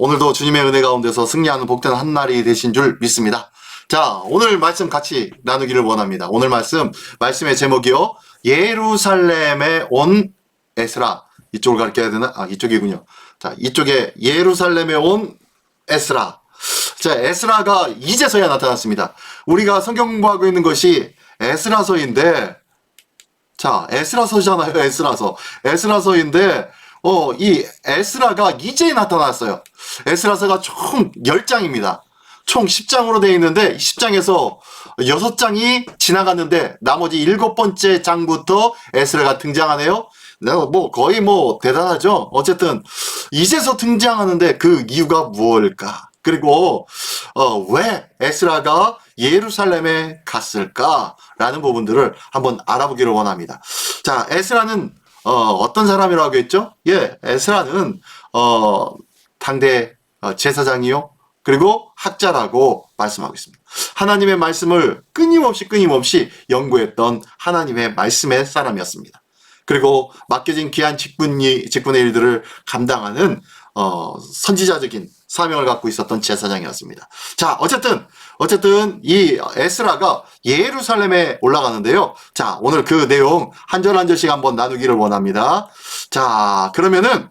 오늘도 주님의 은혜 가운데서 승리하는 복된 한 날이 되신 줄 믿습니다. 자, 오늘 말씀 같이 나누기를 원합니다. 오늘 말씀, 말씀의 제목이요. 예루살렘에 온 에스라. 이쪽을 가르쳐야 되나? 아, 이쪽이군요. 자, 이쪽에 예루살렘에 온 에스라. 자, 에스라가 이제서야 나타났습니다. 우리가 성경 공부하고 있는 것이 에스라서인데, 자, 에스라서잖아요, 에스라서. 에스라서인데, 어, 이 에스라가 이제 나타났어요. 에스라서가 총 10장입니다. 총 10장으로 되어 있는데, 10장에서 6장이 지나갔는데, 나머지 일곱 번째 장부터 에스라가 등장하네요. 내가 뭐 거의 뭐 대단하죠. 어쨌든 이제서 등장하는데 그 이유가 무엇일까? 그리고 어, 왜 에스라가 예루살렘에 갔을까라는 부분들을 한번 알아보기를 원합니다. 자, 에스라는 어, 어떤 사람이라고 했죠? 예, 에스라는 어, 당대 어, 제사장이요. 그리고 학자라고 말씀하고 있습니다. 하나님의 말씀을 끊임없이 끊임없이 연구했던 하나님의 말씀의 사람이었습니다. 그리고 맡겨진 귀한 직분이, 직분의 일들을 감당하는, 어, 선지자적인 사명을 갖고 있었던 제사장이었습니다. 자, 어쨌든, 어쨌든 이 에스라가 예루살렘에 올라가는데요. 자, 오늘 그 내용 한 절 한 절씩 한번 나누기를 원합니다. 자, 그러면은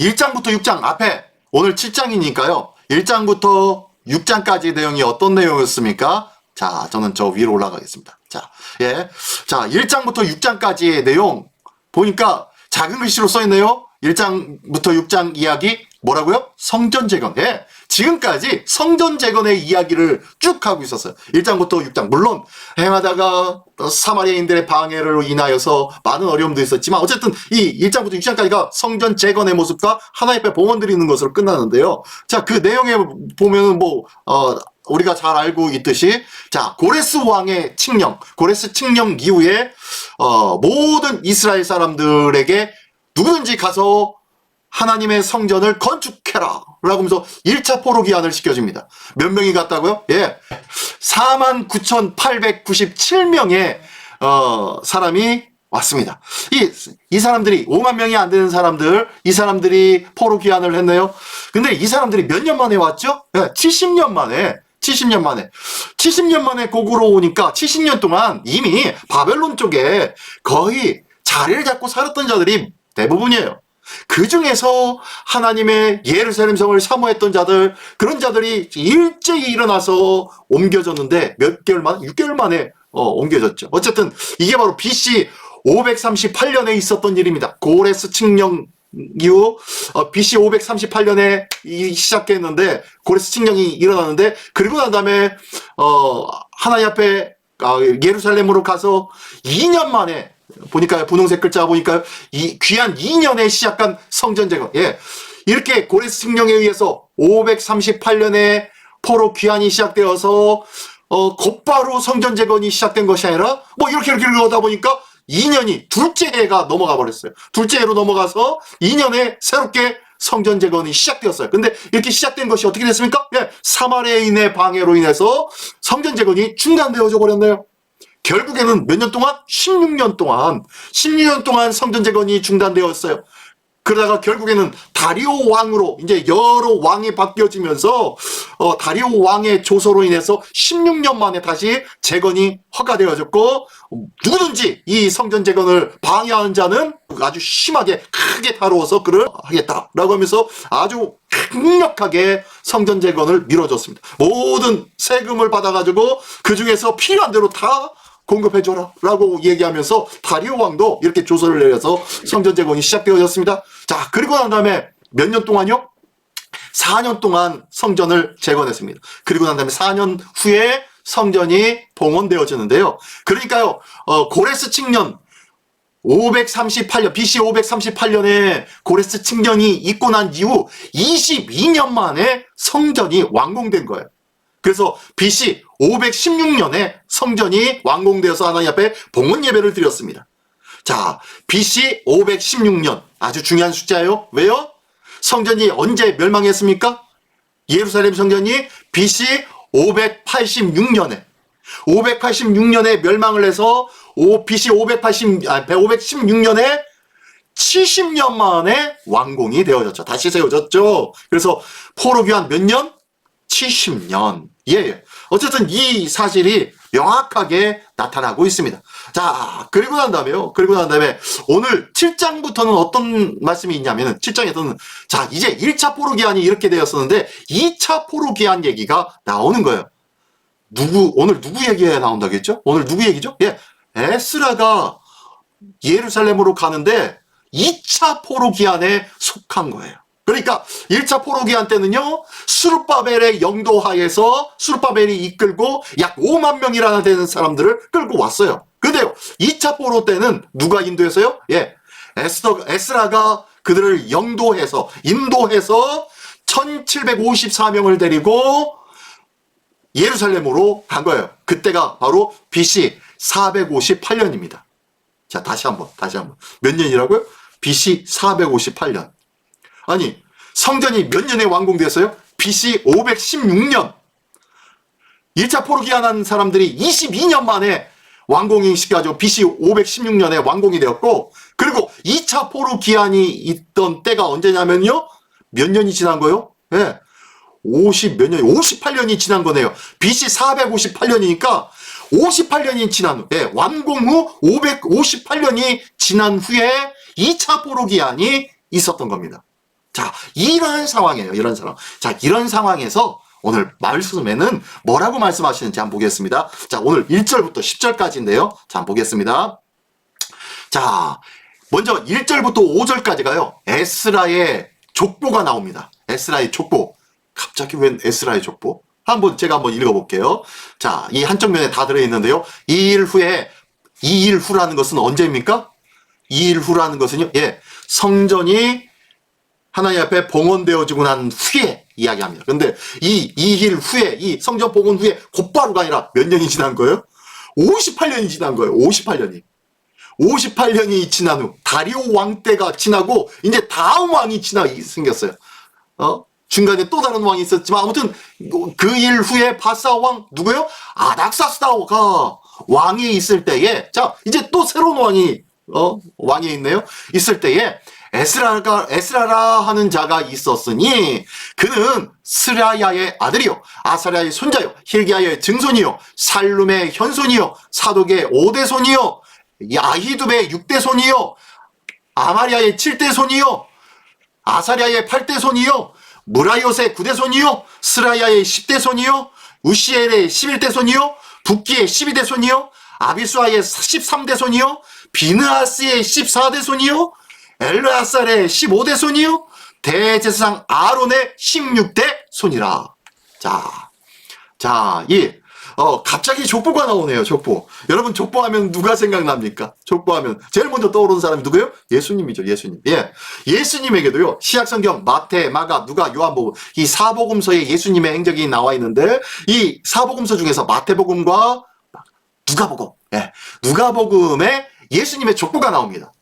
1장부터 6장 앞에 오늘 7장이니까요. 1장부터 6장까지 내용이 어떤 내용이었습니까? 자, 저는 저 위로 올라가겠습니다. 자, 예. 자, 1장부터 6장까지의 내용 보니까 작은 글씨로 써 있네요. 1장부터 6장 이야기 뭐라고요? 성전 재건. 예. 지금까지 성전 재건의 이야기를 쭉 하고 있었어요. 1장부터 6장. 물론 행하다가 사마리아인들의 방해로 인하여서 많은 어려움도 있었지만 어쨌든 이 1장부터 6장까지가 성전 재건의 모습과 하나님 앞에 봉헌 드리는 것으로 끝나는데요. 자, 그 내용에 보면은 뭐 어, 우리가 잘 알고 있듯이 자 고레스 왕의 칙령, 고레스 칙령 이후에 어, 모든 이스라엘 사람들에게 누구든지 가서 하나님의 성전을 건축해라. 라고 하면서 1차 포로 기한을 시켜줍니다. 몇 명이 갔다고요? 예. 49,897명의, 어, 사람이 왔습니다. 이, 이 사람들이 5만 명이 안 되는 사람들, 이 사람들이 포로 귀환을 했네요. 근데 이 사람들이 몇 년 만에 왔죠? 예, 70년 만에 70년 만에. 70년 만에 고구로 오니까 70년 동안 이미 바벨론 쪽에 거의 자리를 잡고 살았던 자들이 대부분이에요. 그 중에서 하나님의 예루살렘 성을 사모했던 자들, 그런 자들이 일제히 일어나서 옮겨졌는데 몇 개월 만, 6개월 만에 어, 옮겨졌죠. 어쨌든 이게 바로 BC 538년에 있었던 일입니다. 고레스 칙령 이후 어, BC 538년에 시작했는데 고레스 칙령이 일어났는데 그리고 난 다음에 어, 하나님 앞에 아, 예루살렘으로 가서 2년 만에 보니까 분홍색 글자 보니까 이 귀한 2년에 시작한 성전 제거. 예. 이렇게 고레스 칙령에 의해서 538년에 포로 귀환이 시작되어서 어 곧바로 성전 재건이 시작된 것이 아니라 뭐 이렇게 이렇게 그러다 보니까 2년이 둘째 해가 넘어가 버렸어요. 둘째 해로 넘어가서 2년에 새롭게 성전 재건이 시작되었어요. 근데 이렇게 시작된 것이 어떻게 됐습니까? 예, 사마리아인의 방해로 인해서 성전 재건이 중단되어져 버렸네요. 결국에는 몇 년 동안? 16년 동안, 16년 동안 성전 재건이 중단되었어요. 그러다가 결국에는 다리오 왕으로 이제 여러 왕이 바뀌어지면서 어, 다리오 왕의 조서로 인해서 16년 만에 다시 재건이 허가되어졌고 누구든지 이 성전 재건을 방해하는 자는 아주 심하게 크게 다루어서 그를 하겠다라고 하면서 아주 강력하게 성전 재건을 밀어줬습니다. 모든 세금을 받아가지고 그 중에서 필요한 대로 다 공급해줘라 라고 얘기하면서 다리오 왕도 이렇게 조서를 내려서 성전 재건이 시작되어졌습니다. 자 그리고 난 다음에 몇 년 동안요? 4년 동안 성전을 재건했습니다. 그리고 난 다음에 4년 후에 성전이 봉헌되어지는데요. 그러니까요, 어, 고레스 칙년 538년, BC 538년에 고레스 칙년이 있고 난 이후 22년 만에 성전이 완공된 거예요. 그래서 BC 516년에 성전이 완공되어서 하나님 앞에 봉헌 예배를 드렸습니다. 자, BC 516년 아주 중요한 숫자예요. 왜요? 성전이 언제 멸망했습니까? 예루살렘 성전이 BC 586년에 586년에 멸망을 해서 BC 580 아, 516년에 70년 만에 완공이 되어졌죠. 다시 세워졌죠. 그래서 포로 귀환 몇 년? 70년. 예. 어쨌든 이 사실이 명확하게 나타나고 있습니다. 자, 그리고 난 다음에요. 그리고 난 다음에 오늘 7장부터는 어떤 말씀이 있냐면은 7장에서는 자, 이제 1차 포로 기한이 이렇게 되었었는데 2차 포로 기한 얘기가 나오는 거예요. 누구 오늘 누구 얘기가 나온다겠죠? 오늘 누구 얘기죠? 예. 에스라가 예루살렘으로 가는데 2차 포로 기한에 속한 거예요. 그러니까 1차 포로 기한 때는요. 수르바벨의 영도하에서 수르바벨이 이끌고 약 5만 명이라나 되는 사람들을 끌고 왔어요. 근데요. 2차 포로 때는 누가 인도했어요? 예. 에스더, 에스라가 그들을 영도해서 인도해서 1754명을 데리고 예루살렘으로 간 거예요. 그때가 바로 BC 458년입니다. 자, 다시 한번, 다시 한번. 몇 년이라고요? BC 458년. 아니, 성전이 몇 년에 완공됐어요? BC 516년. 1차 포로 기한한 사람들이 22년 만에 완공이 시켜가지고 BC 516년에 완공이 되었고, 그리고 2차 포로 기한이 있던 때가 언제냐면요? 몇 년이 지난 거요? 예. 50 몇 년이, 58년이 지난 거네요. BC 458년이니까 58년이 지난 후, 예, 완공 후 558년이 지난 후에 2차 포로 기한이 있었던 겁니다. 자, 이런 상황이에요. 이런 상황. 자, 이런 상황에서 오늘 말씀에는 뭐라고 말씀하시는지 한번 보겠습니다. 자, 오늘 1절부터 10절까지인데요. 자, 한번 보겠습니다. 자, 먼저 1절부터 5절까지가요. 에스라의 족보가 나옵니다. 에스라의 족보. 갑자기 웬 에스라의 족보? 한번 제가 한번 읽어볼게요. 자, 이 한쪽 면에 다 들어있는데요. 이 일 후에 이 일 후라는 것은 언제입니까? 이 일 후라는 것은요. 예, 성전이 하나님 앞에 봉헌되어지고 난 후에 이야기합니다. 근데 이이일 후에 이 성전 봉헌 후에 곧바로가 아니라 몇 년이 지난 거예요? 58년이 지난 거예요. 58년이. 58년이 지난 후 다리오 왕 때가 지나고 이제 다음 왕이 지나 생겼어요. 어? 중간에 또 다른 왕이 있었지만 아무튼 그 일 후에 바사 왕 누구요? 아닥사스다가 왕이 있을 때에 자 이제 또 새로운 왕이 어 왕이 있네요. 있을 때에 에스라가 에스라라 하는 자가 있었으니 그는 스라야의 아들이요 아사랴의 손자요 힐기야의 증손이요 살룸의 현손이요 사독의 오대손이요 야히두의 육대손이요 아마리아의 칠대손이요 아사랴의 팔대손이요 무라요의 구대손이요 스라야의 십대손이요 우시엘의 십일대손이요 북기의 십이대손이요 아비수아의 십삼대손이요 비느하스의 십사대손이요 엘르아살의 15대 손이요 대제사장 아론의 16대 손이라. 자, 자, 이 어, 갑자기 족보가 나오네요, 족보. 여러분, 족보하면 누가 생각납니까? 족보하면. 제일 먼저 떠오르는 사람이 누구예요? 예수님이죠, 예수님. 예. 예수님에게도요, 시약성경, 마태, 마가, 누가, 요한복음, 이 사복음서에 예수님의 행적이 나와 있는데, 이 사복음서 중에서 마태복음과 누가복음, 예. 누가복음에 예수님의 족보가 나옵니다.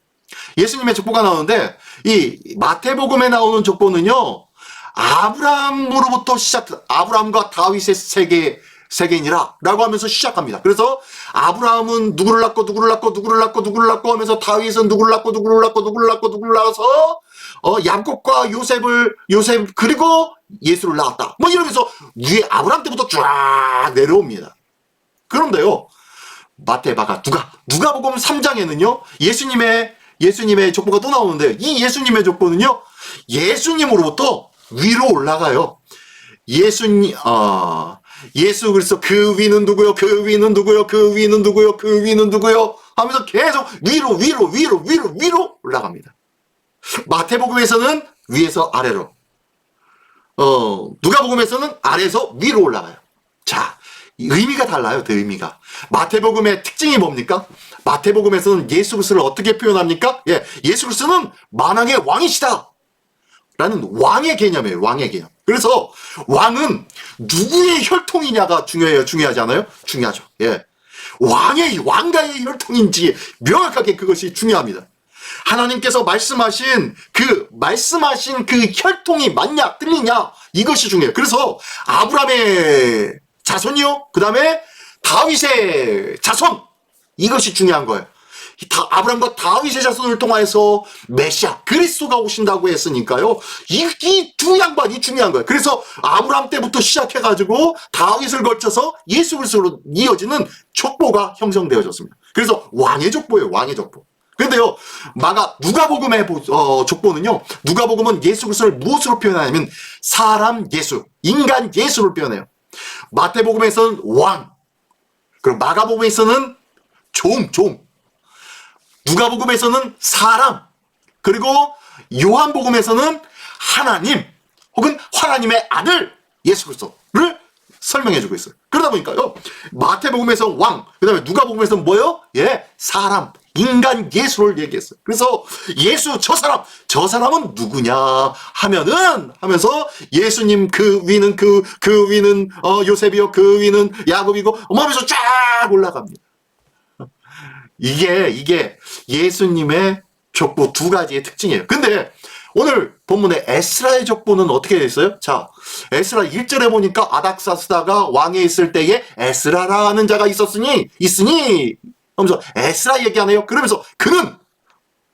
예수님의 족보가 나오는데 이 마태복음에 나오는 족보는요 아브라함으로부터 시작 아브라함과 다윗의 세계 세계인이라 라고 하면서 시작합니다. 그래서 아브라함은 누구를 낳고 누구를 낳고 누구를 낳고 누구를 낳고 하면서 다윗은 누구를 낳고 누구를 낳고 누구를 낳고 누구를 낳아서 어 야곱과 요셉을 요셉 그리고 예수를 낳았다. 뭐 이러면서 위에 아브라함 때부터 쫙 내려옵니다. 그런데요. 마태 바가 누가 누가 복음 3장에는요. 예수님의 예수님의 족보가 또 나오는데 이 예수님의 족보는요. 예수님으로부터 위로 올라가요. 예수님 어 예수 그리스도 그 위는 누구요? 그 위는 누구요? 그 위는 누구요? 그 위는 누구요? 하면서 계속 위로 위로 위로 위로 위로 올라갑니다. 마태복음에서는 위에서 아래로 어 누가복음에서는 아래에서 위로 올라가요. 자, 의미가 달라요. 그 의미가. 마태복음의 특징이 뭡니까? 마태복음에서는 예수 그리스도를 어떻게 표현합니까? 예, 예수 그리스도는 만왕의 왕이시다. 라는 왕의 개념이에요. 왕의 개념. 그래서 왕은 누구의 혈통이냐가 중요해요. 중요하지 않아요? 중요하죠. 예. 왕의 왕가의 혈통인지 명확하게 그것이 중요합니다. 하나님께서 말씀하신 그 말씀하신 그 혈통이 맞냐 틀리냐 이것이 중요해요. 그래서 아브라함의 자손이요. 그다음에 다윗의 자손 이것이 중요한 거예요. 다 아브라함과 다윗의 자손을 통하여서 메시아 그리스도가 오신다고 했으니까요. 이두 양반이 중요한 거예요. 그래서 아브라함 때부터 시작해가지고 다윗을 걸쳐서 예수 그리스도로 이어지는 족보가 형성되어졌습니다. 그래서 왕의 족보예요. 왕의 족보. 근데요, 마가 누가복음의 보- 어, 족보는요, 누가복음은 예수 그리스도를 무엇으로 표현하냐면 사람 예수, 인간 예수를 표현해요. 마태복음에서는 왕, 그리고 마가복음에서는 종, 종. 누가복음에서는 사람, 그리고 요한복음에서는 하나님, 혹은 하나님의 아들 예수 그리스도를 설명해 주고 있어요. 그러다 보니까요, 마태복음에서 왕, 그다음에 누가복음에서는 뭐요? 예, 사람, 인간 예수를 얘기했어요. 그래서 예수 저 사람, 저 사람은 누구냐 하면은 하면서 예수님 그 위는 그그 위는 어 요셉이요, 그 위는 야곱이고 뭐 하면서 쫙 올라갑니다. 이게 이게 예수님의 족보 두 가지의 특징이에요. 근데 오늘 본문의 에스라의 족보는 어떻게 되어 있어요? 자, 에스라 1절에 보니까 아닥사스다가 왕에 있을 때에 에스라라는 자가 있었으니 있으니 하면서 에스라 얘기하네요. 그러면서 그는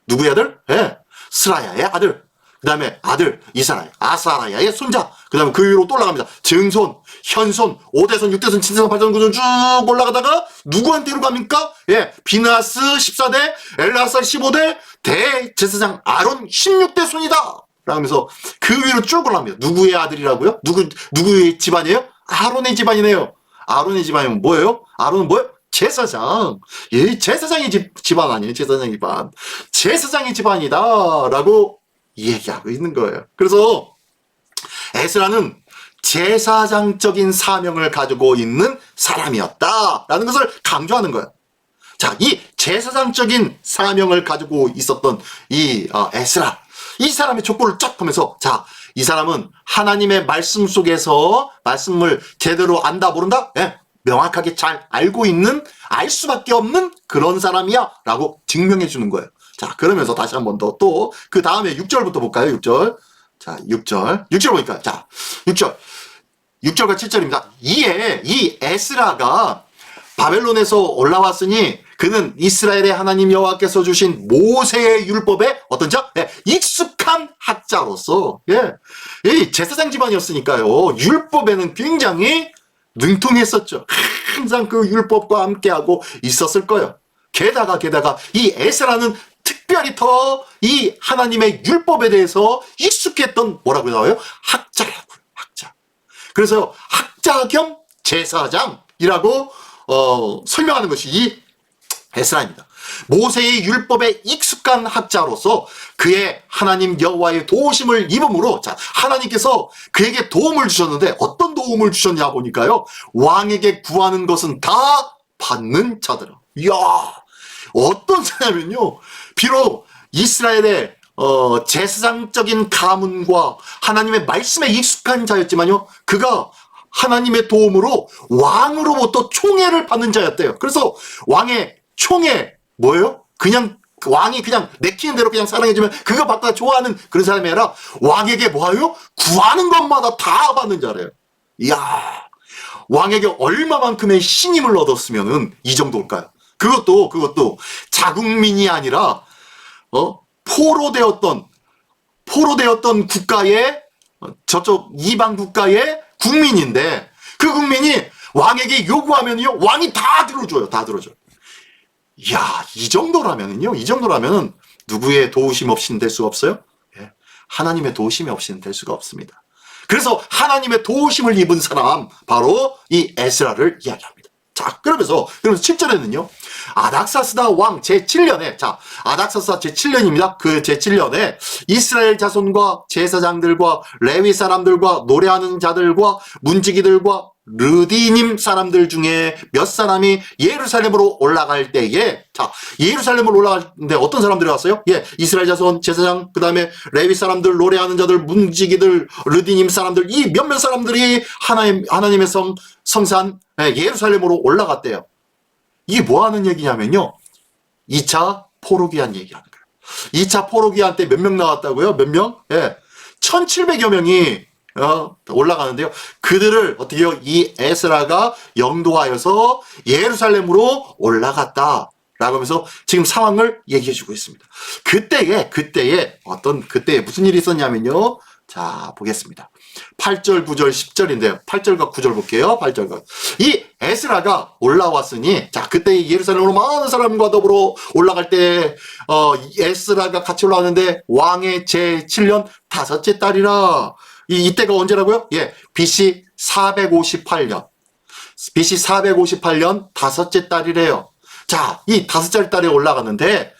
누구의 아들? 예. 스라야의 아들. 그 다음에 아들 이사라의 아사라야의 손자. 그 다음에 그 위로 또 올라갑니다. 증손, 현손, 5대손, 6대손, 7대손, 8대손, 9대손 쭉 올라가다가 누구한테로 갑니까? 예. 비나스 14대, 엘라살 15대, 대제사장 아론 16대 손이다. 라면서 그 위로 쭉 올라갑니다. 누구의 아들이라고요? 누구, 누구의 집안이에요? 아론의 집안이네요. 아론의 집안이면 뭐예요? 아론은 뭐예요? 제사장. 예, 제사장의 집, 집안 아니에요? 제사장 집안. 제사장의 집안이다. 라고 얘기하고 있는 거예요. 그래서 에스라는 제사장적인 사명을 가지고 있는 사람이었다. 라는 것을 강조하는 거예요. 자, 이 제사장적인 사명을 가지고 있었던 이 어, 에스라. 이 사람의 족보를 쫙 보면서, 자, 이 사람은 하나님의 말씀 속에서 말씀을 제대로 안다, 모른다? 예, 명확하게 잘 알고 있는, 알 수밖에 없는 그런 사람이야. 라고 증명해 주는 거예요. 자, 그러면서 다시 한 번 더 또, 그 다음에 6절부터 볼까요? 6절. 자, 6절. 6절 보니까, 자, 6절. 6절과 7절입니다. 이에 이 에스라가 바벨론에서 올라왔으니 그는 이스라엘의 하나님 여호와께서 주신 모세의 율법에 어떤 자? 예, 익숙한 학자로서 예, 이 제사장 집안이었으니까요. 율법에는 굉장히 능통했었죠. 항상 그 율법과 함께하고 있었을 거예요. 게다가 게다가 이 에스라는 특별히 더 이 하나님의 율법에 대해서 익숙했던 뭐라고 나와요? 학자라고요. 학자. 그래서 학자 겸 제사장이라고 어, 설명하는 것이 이 에스라입니다. 모세의 율법에 익숙한 학자로서 그의 하나님 여호와의 도우심을 입음으로 자 하나님께서 그에게 도움을 주셨는데 어떤 도움을 주셨냐 보니까요 왕에게 구하는 것은 다 받는 자들아. 이야 어떤 사람이면요 비록 이스라엘의 어, 제사장적인 가문과 하나님의 말씀에 익숙한 자였지만요 그가 하나님의 도움으로 왕으로부터 총애를 받는 자였대요. 그래서 왕의 총애 뭐예요? 그냥 왕이 그냥 내키는 대로 그냥 사랑해주면 그거 받다 좋아하는 그런 사람이 아니라 왕에게 뭐하요? 구하는 것마다 다 받는 자래요. 이야 왕에게 얼마만큼의 신임을 얻었으면은 이 정도일까요? 그것도 그것도 자국민이 아니라 어? 포로 되었던 포로 되었던 국가의 어, 저쪽 이방 국가의 국민인데 그 국민이 왕에게 요구하면요 왕이 다 들어줘요 다 들어줘요. 이야 이 정도라면은요 이 정도라면은 누구의 도우심 없이는 될 수가 없어요? 예, 하나님의 도우심이 없이는 될 수가 없습니다. 그래서 하나님의 도우심을 입은 사람 바로 이 에스라를 이야기합니다. 자 그러면서 그러면서 7절에는요 아닥사스다 왕 제7년에 자 아닥사스다 제7년입니다 그 제7년에 이스라엘 자손과 제사장들과 레위 사람들과 노래하는 자들과 문지기들과 르디님 사람들 중에 몇 사람이 예루살렘으로 올라갈 때에 자 예루살렘으로 때 어떤 사람들이 왔어요? 예 이스라엘 자손 제사장 그 다음에 레위 사람들 노래하는 자들 문지기들 르디님 사람들 이 몇몇 사람들이 하나님 하나님의 성 성산 예, 예루살렘으로 올라갔대요. 이게 뭐 하는 얘기냐면요. 2차 포로기한 얘기하는 거예요. 2차 포로기한 때 몇 명 나왔다고요? 몇 명? 예. 1700여 명이 어, 올라가는데요. 그들을 어떻게요? 이 에스라가 영도하여서 예루살렘으로 올라갔다. 라고 하면서 지금 상황을 얘기해 주고 있습니다. 그때에, 그때에 어떤, 그때에 무슨 일이 있었냐면요. 자, 보겠습니다. 8절, 9절, 10절인데요. 8절과 9절 볼게요. 8절과. 이 에스라가 올라왔으니, 자, 그때 예루살렘으로 많은 사람과 더불어 올라갈 때, 어, 이 에스라가 같이 올라왔는데, 왕의 제 7년 다섯째 딸이라. 이, 이때가 언제라고요? 예, BC 458년. BC 458년 다섯째 딸이래요. 자, 이 다섯째 딸이 올라갔는데,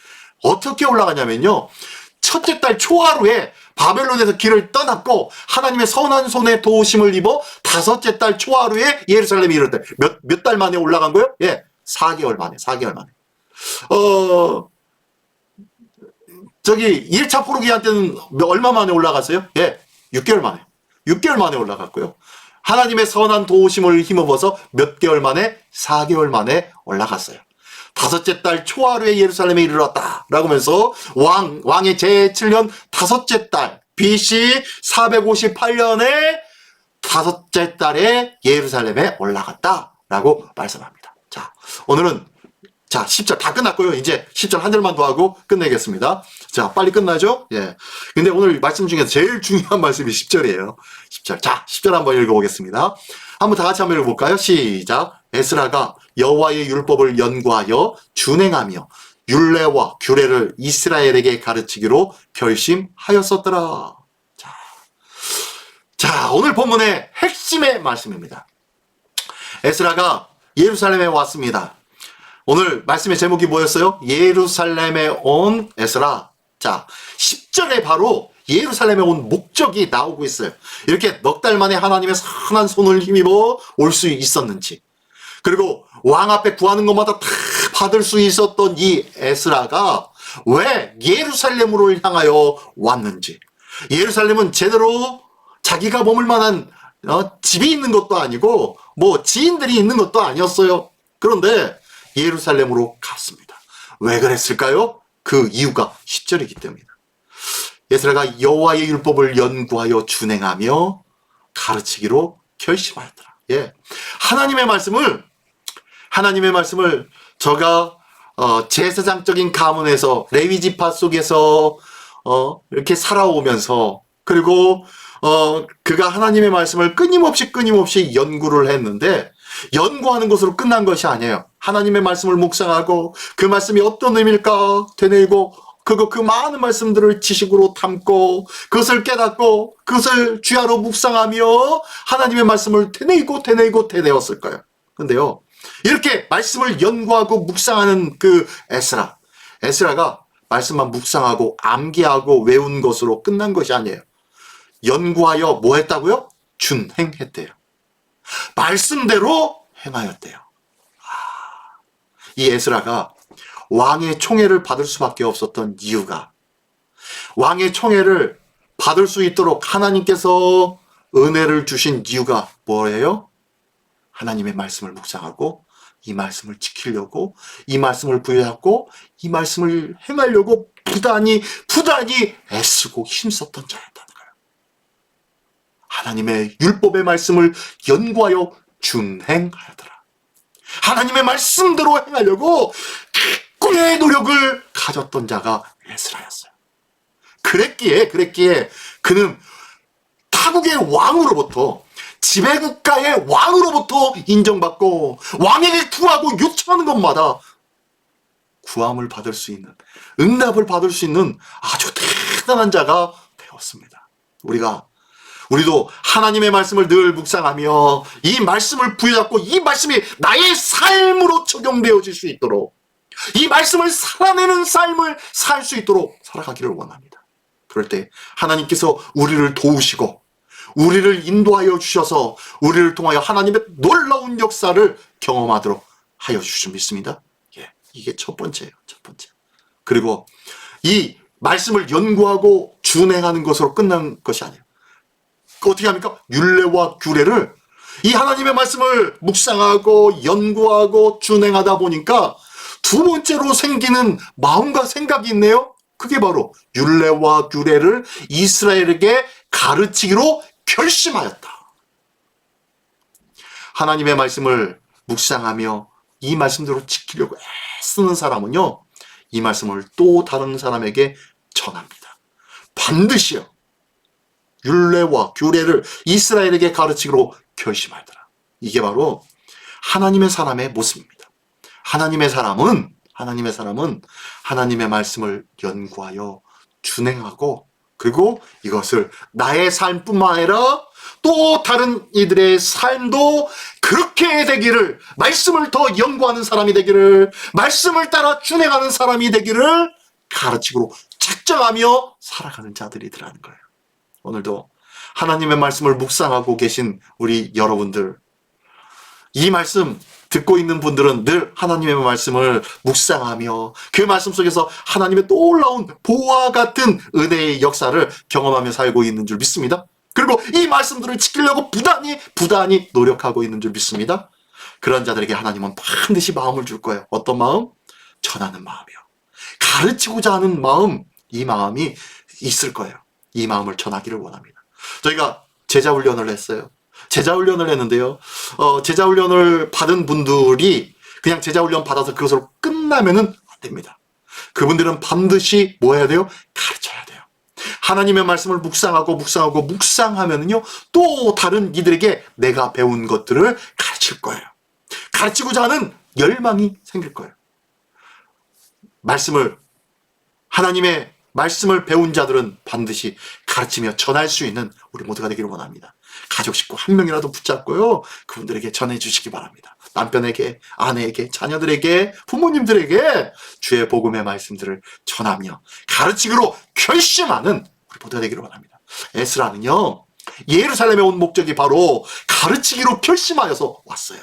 어떻게 올라가냐면요. 첫째 달 초하루에 바벨론에서 길을 떠났고 하나님의 선한 손에 도우심을 입어 다섯째 달 초하루에 예루살렘에 이르렀대. 몇, 몇 달 만에 올라간 거예요? 예. 4개월 만에, 4개월 만에. 어, 저기 1차 포르기한 때는 얼마 만에 올라갔어요? 예. 6개월 만에. 6개월 만에 올라갔고요. 하나님의 선한 도우심을 힘입어서 몇 개월 만에? 4개월 만에 올라갔어요. 다섯째 달 초하루에 예루살렘에 이르렀다. 라고 하면서 왕, 왕의 제7년 다섯째 달, BC 458년에 다섯째 달에 예루살렘에 올라갔다. 라고 말씀합니다. 자, 오늘은 자, 10절 다 끝났고요. 이제 10절 한 절만 더 하고 끝내겠습니다. 자, 빨리 끝나죠? 예. 근데 오늘 말씀 중에서 제일 중요한 말씀이 10절이에요. 10절. 자, 10절 한번 읽어보겠습니다. 한번 다 같이 한번 읽어볼까요? 시작. 에스라가 여호와의 율법을 연구하여 준행하며 율례와 규례를 이스라엘에게 가르치기로 결심하였었더라. 자, 자 오늘 본문의 핵심의 말씀입니다. 에스라가 예루살렘에 왔습니다. 오늘 말씀의 제목이 뭐였어요? 예루살렘에 온 에스라. 자, 10절에 바로 예루살렘에 온 목적이 나오고 있어요. 이렇게 넉 달 만에 하나님의 선한 손을 힘입어 올 수 있었는지. 그리고 왕 앞에 구하는 것마다 다 받을 수 있었던 이 에스라가 왜 예루살렘으로 향하여 왔는지. 예루살렘은 제대로 자기가 머물 만한 어, 집이 있는 것도 아니고 뭐 지인들이 있는 것도 아니었어요. 그런데 예루살렘으로 갔습니다. 왜 그랬을까요? 그 이유가 10절이기 때문이다. 예스라가 여호와의 율법을 연구하여 준행하며 가르치기로 결심하였더라. 예. 하나님의 말씀을 하나님의 말씀을 저가 어, 제사장적인 가문에서 레위 지파 속에서 어, 이렇게 살아오면서 그리고 어, 그가 하나님의 말씀을 끊임없이 끊임없이 연구를 했는데 연구하는 것으로 끝난 것이 아니에요. 하나님의 말씀을 묵상하고 그 말씀이 어떤 의미일까 되뇌고 그거 그 많은 말씀들을 지식으로 담고 그것을 깨닫고 그것을 주야로 묵상하며 하나님의 말씀을 되뇌고 되뇌고 되뇌었을 거예요. 근데요. 이렇게 말씀을 연구하고 묵상하는 그 에스라. 에스라가 말씀만 묵상하고 암기하고 외운 것으로 끝난 것이 아니에요. 연구하여 뭐 했다고요? 준행했대요. 말씀대로 행하였대요. 아, 이 에스라가 왕의 총애를 받을 수밖에 없었던 이유가 왕의 총애를 받을 수 있도록 하나님께서 은혜를 주신 이유가 뭐예요? 하나님의 말씀을 묵상하고 이 말씀을 지키려고 이 말씀을 부여하고 이 말씀을 행하려고 부단히 부단히 애쓰고 힘썼던 자였다는 거예요. 하나님의 율법의 말씀을 연구하여 준행하더라. 하나님의 말씀대로 행하려고 꽤 노력을 가졌던 자가 에스라였어요. 그랬기에 그랬기에 그는 타국의 왕으로부터 지배국가의 왕으로부터 인정받고 왕에게 구하고 요청하는 것마다 구함을 받을 수 있는 응답을 받을 수 있는 아주 대단한 자가 되었습니다. 우리가 우리도 하나님의 말씀을 늘 묵상하며 이 말씀을 부여잡고 이 말씀이 나의 삶으로 적용되어질 수 있도록 이 말씀을 살아내는 삶을 살 수 있도록 살아가기를 원합니다. 그럴 때 하나님께서 우리를 도우시고 우리를 인도하여 주셔서 우리를 통하여 하나님의 놀라운 역사를 경험하도록 하여 주실 믿습니다. 예, 이게 첫 번째예요. 첫 번째. 그리고 이 말씀을 연구하고 준행하는 것으로 끝난 것이 아니에요. 어떻게 합니까? 율례와 규례를 이 하나님의 말씀을 묵상하고 연구하고 준행하다 보니까 두 번째로 생기는 마음과 생각이 있네요. 그게 바로 율례와 규례를 이스라엘에게 가르치기로 결심하였다. 하나님의 말씀을 묵상하며 이 말씀대로 지키려고 쓰는 사람은요, 이 말씀을 또 다른 사람에게 전합니다. 반드시요. 율례와 규례를 이스라엘에게 가르치기로 결심하더라. 이게 바로 하나님의 사람의 모습입니다. 하나님의 사람은 하나님의 사람은 하나님의 말씀을 연구하여 준행하고 그리고 이것을 나의 삶뿐만 아니라 또 다른 이들의 삶도 그렇게 되기를 말씀을 더 연구하는 사람이 되기를 말씀을 따라 준행하는 사람이 되기를 가르치고 작정하며 살아가는 자들이더라는 거예요. 오늘도 하나님의 말씀을 묵상하고 계신 우리 여러분들 이 말씀 듣고 있는 분들은 늘 하나님의 말씀을 묵상하며 그 말씀 속에서 하나님의 떠올라온 보화 같은 은혜의 역사를 경험하며 살고 있는 줄 믿습니다. 그리고 이 말씀들을 지키려고 부단히 부단히 노력하고 있는 줄 믿습니다. 그런 자들에게 하나님은 반드시 마음을 줄 거예요. 어떤 마음? 전하는 마음이요. 가르치고자 하는 마음, 이 마음이 있을 거예요. 이 마음을 전하기를 원합니다. 저희가 제자 훈련을 했어요. 제자 훈련을 했는데요. 어, 제자 훈련을 받은 분들이 그냥 제자 훈련 받아서 그것으로 끝나면은 안 됩니다. 그분들은 반드시 뭐 해야 돼요? 가르쳐야 돼요. 하나님의 말씀을 묵상하고 묵상하고 묵상하면은요, 또 다른 이들에게 내가 배운 것들을 가르칠 거예요. 가르치고자 하는 열망이 생길 거예요. 말씀을, 하나님의 말씀을 배운 자들은 반드시 가르치며 전할 수 있는 우리 모두가 되기를 원합니다. 가족 식구 한 명이라도 붙잡고요. 그분들에게 전해주시기 바랍니다. 남편에게, 아내에게, 자녀들에게, 부모님들에게 주의 복음의 말씀들을 전하며 가르치기로 결심하는 우리 모두가 되기를 원합니다. 에스라는요, 예루살렘에 온 목적이 바로 가르치기로 결심하여서 왔어요.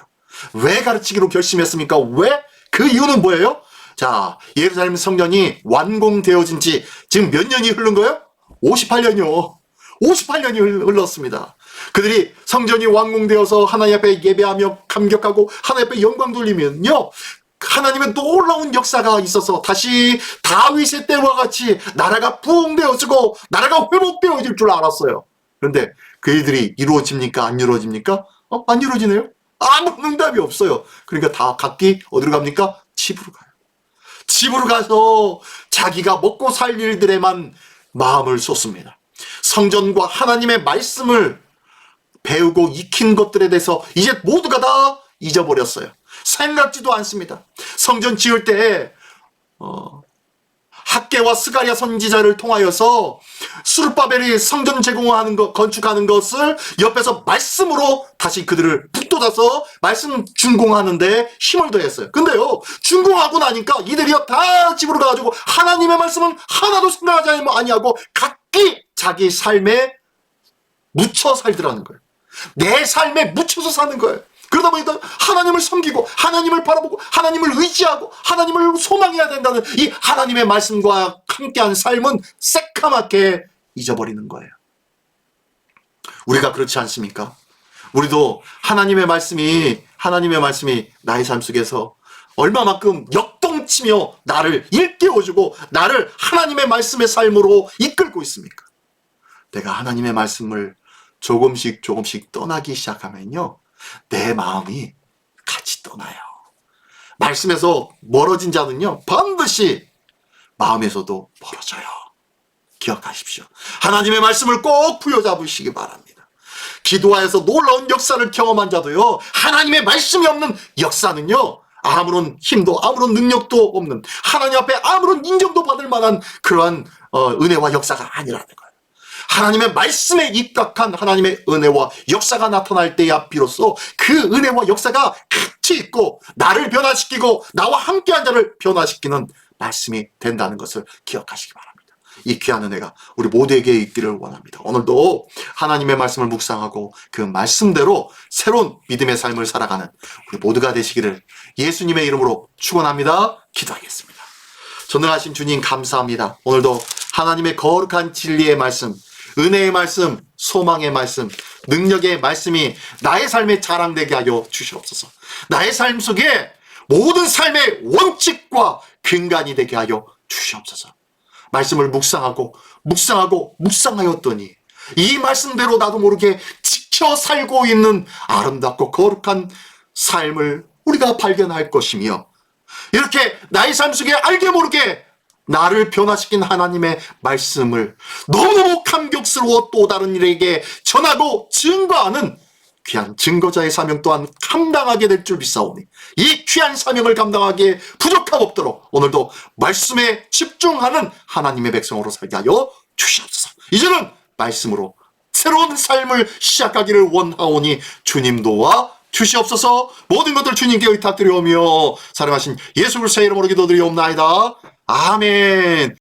왜 가르치기로 결심했습니까? 왜? 그 이유는 뭐예요? 자, 예루살렘 성전이 완공되어진 지 지금 몇 년이 흐른 거예요? 58년이요. 58년이 흘렀습니다. 그들이 성전이 완공되어서 하나님 앞에 예배하며 감격하고 하나님 앞에 영광 돌리면요. 하나님의 놀라운 역사가 있어서 다시 다윗의 때와 같이 나라가 부흥되어지고 나라가 회복되어질 줄 알았어요. 그런데 그 일들이 이루어집니까? 안 이루어집니까? 어? 안 이루어지네요? 아무 응답이 없어요. 그러니까 다 각기 어디로 갑니까? 집으로 가요. 집으로 가서 자기가 먹고 살 일들에만 마음을 쏟습니다. 성전과 하나님의 말씀을 배우고 익힌 것들에 대해서 이제 모두가 다 잊어버렸어요. 생각지도 않습니다. 성전 지을 때 어, 학계와 스가랴 선지자를 통하여서 수르바벨이 성전 제공하는 것, 건축하는 것을 옆에서 말씀으로 다시 그들을 북돋아서 말씀 준공하는데 힘을 더했어요. 근데요, 준공하고 나니까 이들이요 다 집으로 가가지고 하나님의 말씀은 하나도 생각하지 아니하고 각기 자기 삶에 묻혀 살더라는 거예요. 내 삶에 묻혀서 사는 거예요. 그러다 보니까 하나님을 섬기고 하나님을 바라보고 하나님을 의지하고 하나님을 소망해야 된다는 이 하나님의 말씀과 함께한 삶은 새카맣게 잊어버리는 거예요. 우리가 그렇지 않습니까? 우리도 하나님의 말씀이 하나님의 말씀이 나의 삶 속에서 얼마만큼 역동치며 나를 일깨워주고 나를 하나님의 말씀의 삶으로 이끌고 있습니까? 내가 하나님의 말씀을 조금씩 조금씩 떠나기 시작하면요. 내 마음이 같이 떠나요. 말씀에서 멀어진 자는요. 반드시 마음에서도 멀어져요. 기억하십시오. 하나님의 말씀을 꼭 부여잡으시기 바랍니다. 기도하여서 놀라운 역사를 경험한 자도요. 하나님의 말씀이 없는 역사는요. 아무런 힘도 아무런 능력도 없는 하나님 앞에 아무런 인정도 받을 만한 그러한 어, 은혜와 역사가 아니라는 거예요. 하나님의 말씀에 입각한 하나님의 은혜와 역사가 나타날 때야 비로소 그 은혜와 역사가 같이 있고 나를 변화시키고 나와 함께한 자를 변화시키는 말씀이 된다는 것을 기억하시기 바랍니다. 이 귀한 은혜가 우리 모두에게 있기를 원합니다. 오늘도 하나님의 말씀을 묵상하고 그 말씀대로 새로운 믿음의 삶을 살아가는 우리 모두가 되시기를 예수님의 이름으로 축원합니다. 기도하겠습니다. 전능하신 주님 감사합니다. 오늘도 하나님의 거룩한 진리의 말씀, 은혜의 말씀, 소망의 말씀, 능력의 말씀이 나의 삶에 자랑되게 하여 주시옵소서. 나의 삶 속에 모든 삶의 원칙과 근간이 되게 하여 주시옵소서. 말씀을 묵상하고 묵상하고 묵상하였더니 이 말씀대로 나도 모르게 지켜 살고 있는 아름답고 거룩한 삶을 우리가 발견할 것이며 이렇게 나의 삶 속에 알게 모르게 나를 변화시킨 하나님의 말씀을 너무너무 감격스러워 또 다른 일에게 전하고 증거하는 귀한 증거자의 사명 또한 감당하게 될 줄 믿사오니 이 귀한 사명을 감당하기에 부족함 없도록 오늘도 말씀에 집중하는 하나님의 백성으로 살게 하여 주시옵소서. 이제는 말씀으로 새로운 삶을 시작하기를 원하오니 주님 도와 주시옵소서 모든 것들 주님께 의탁드리오며 사랑하신 예수 그리스도의 이름으로 기도드리옵나이다. 아멘.